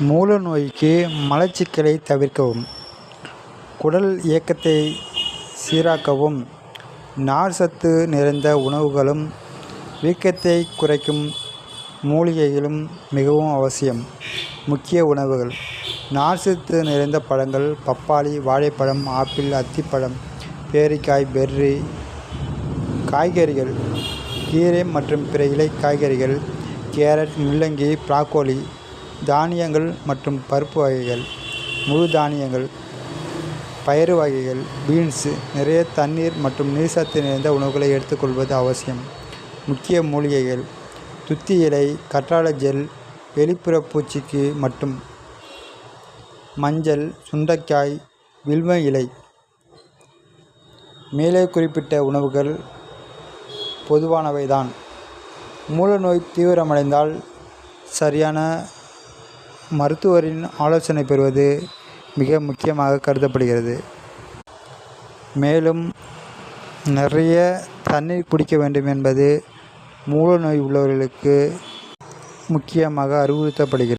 மூல நோய்க்கு மலச்சிக்கலை தவிர்க்கவும் குடல் இயக்கத்தை சீராக்கவும் நார் சத்து நிறைந்த உணவுகளும் வீக்கத்தை குறைக்கும் மூலிகைகளும் மிகவும் அவசியம். முக்கிய உணவுகள் நார்சத்து நிறைந்த பழங்கள் பப்பாளி வாழைப்பழம் ஆப்பிள் அத்திப்பழம் பேரிக்காய் பெர்ரி. காய்கறிகள் கீரை மற்றும் பிற இலை காய்கறிகள் கேரட் முள்ளங்கி ப்ராக்கோலி தானியங்கள் மற்றும் பருப்பு வகைகள் முழு தானியங்கள் பயறு வகைகள் பீன்ஸு நிறைய தண்ணீர் மற்றும் நீர்சத்து நிறைந்த உணவுகளை எடுத்துக்கொள்வது அவசியம். முக்கிய மூலிகைகள் துத்தி இலை கற்றாழை ஜெல் வெளிப்புற பூச்சிக்கு மட்டும் மஞ்சள் சுண்டைக்காய் வில்வ இலை. மேலே குறிப்பிட்ட உணவுகள் பொதுவானவை தான். மூலநோய் தீவிரமடைந்தால் சரியான மருத்துவரின் ஆலோசனை பெறுவது மிக முக்கியமாக கருதப்படுகிறது. மேலும் நிறைய தண்ணீர் குடிக்க வேண்டும் என்பது மூல நோய் உள்ளவர்களுக்கு முக்கியமாக அறிவுறுத்தப்படுகிறது.